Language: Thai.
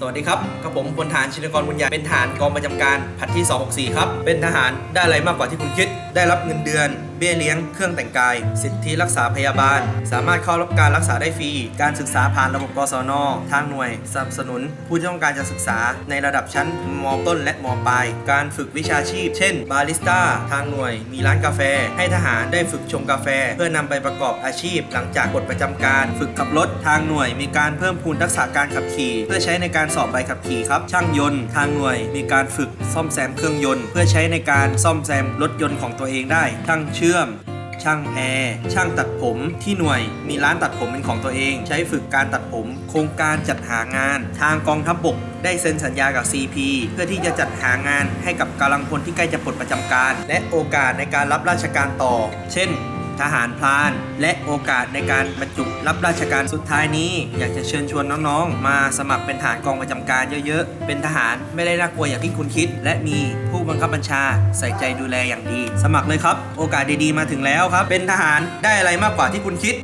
สวัสดีครับกับผมพลฐานชินกรบุญญาเป็นฐานกองประจำการผัดที่ 264 ครับ เป็นทหารได้อะไรมากกว่าที่คุณคิด ได้รับเงินเดือน เบี้ยเลี้ยง เครื่องแต่งกาย สิทธิรักษาพยาบาล สามารถเข้ารับการรักษาได้ฟรี การศึกษาผ่านระบบกศน ทางหน่วยสนับสนุน ผู้ที่ต้องการจะศึกษาในระดับชั้นมต้นและมปลาย การฝึกวิชาชีพ เช่น บาริสต้า ทางหน่วย มีร้านกาแฟ ให้ทหารได้ฝึกชงกาแฟ เพื่อนำไปประกอบอาชีพ หลังจากปลดประจำการ ฝึกขับรถ ทางหน่วย มีการเพิ่มพูนทักษะการขับขี่ เพื่อใช้ในการสอบใบขับขี่ครับ ช่างยนต์ ทางหน่วย มีการฝึกซ่อมแซมเครื่องยนต์ เพื่อใช้ในการซ่อมแซมรถยนต์ของตัวเองได้ช่างชื่อมช่างแอร์ช่างตัดผมที่หน่วย มีร้านตัดผมเป็นของตัวเอง ใช้ฝึกการตัดผม โครงการจัดหางาน ทางกองทัพบบกได้เซ็นสัญญากับ CP เพื่อที่จะจัดหางานให้กับกำลังพลที่ใกล้จะปลดประจำการ และโอกาสในการรับราชการต่อ เช่น ทหารพราน และโอกาสในการบรรจุรับราชการสุดท้ายนี้ อยากจะเชิญชวนน้องๆ มาสมัครเป็นทหารกองประจำการเยอะๆ เป็นทหารไม่ได้น่ากลัวอย่างที่คุณคิด และมีผู้บังคับบัญชาใส่ใจดูแลอย่างดี สมัครเลยครับ โอกาสดีๆมาถึงแล้วครับ เป็นทหารได้อะไรมากกว่าที่คุณคิด